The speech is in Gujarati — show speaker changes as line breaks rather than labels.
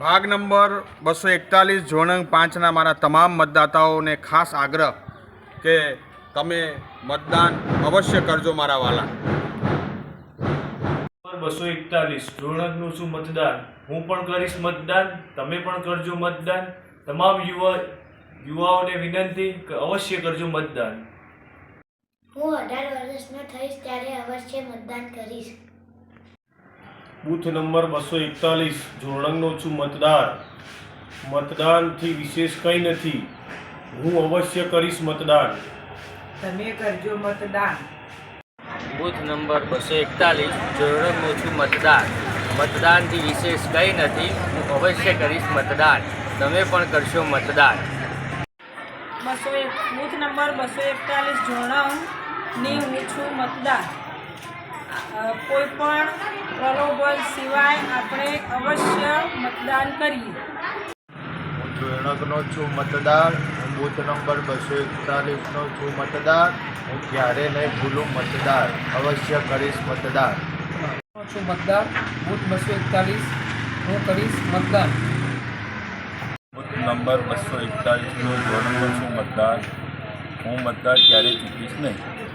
ભાગ નંબર બસો એકતાલીસ જોણંગ પાંચના મારા તમામ મતદાતાઓને ખાસ આગ્રહ કે તમે મતદાન અવશ્ય કરજો મારા વાલા.
બસો એકતાલીસ જોણંગનું શું મતદાન? હું પણ કરીશ મતદાન તમે પણ કરજો મતદાન. તમામ યુવા યુવાઓને વિનંતી કે અવશ્ય કરજો મતદાન.
હું અઢાર વર્ષનો થઈશ ત્યારે અવશ્ય મતદાન કરીશ.
બૂથ નંબર બસો એકતાલીસ જોડંગનો છું મતદાર. મતદાનથી વિશેષ કંઈ નથી. હું અવશ્ય કરીશ મતદાન.
તમે કરજો મતદાન.
બૂથ નંબર બસો એકતાલીસ જોરડનું છું મતદાર. મતદાનથી વિશેષ કંઈ નથી. હું અવશ્ય કરીશ મતદાન. તમે પણ કરશો મતદાન.
બસો એક બૂથ નંબર બસો એકતાલીસ જોણંગની હું છું મતદાર. કોઈ પણ પ્રલોભન સિવાય આપણે અવશ્ય મતદાન કરીએ.
હું જોણકનો છું મતદાર હું બૂથ નંબર બસો એકતાલીસનો છું મતદાર હું ક્યારે નહીં ભૂલું મતદાર અવશ્ય કરીશ મતદાર.
છું મતદાર બૂથ બસો એકતાલીસ હું કરીશ મતદાન.
બૂથ નંબર બસો એકતાલીસનો ધોરણનો છું મતદાર. હું મતદાર ક્યારેય ચૂકીશ નહીં.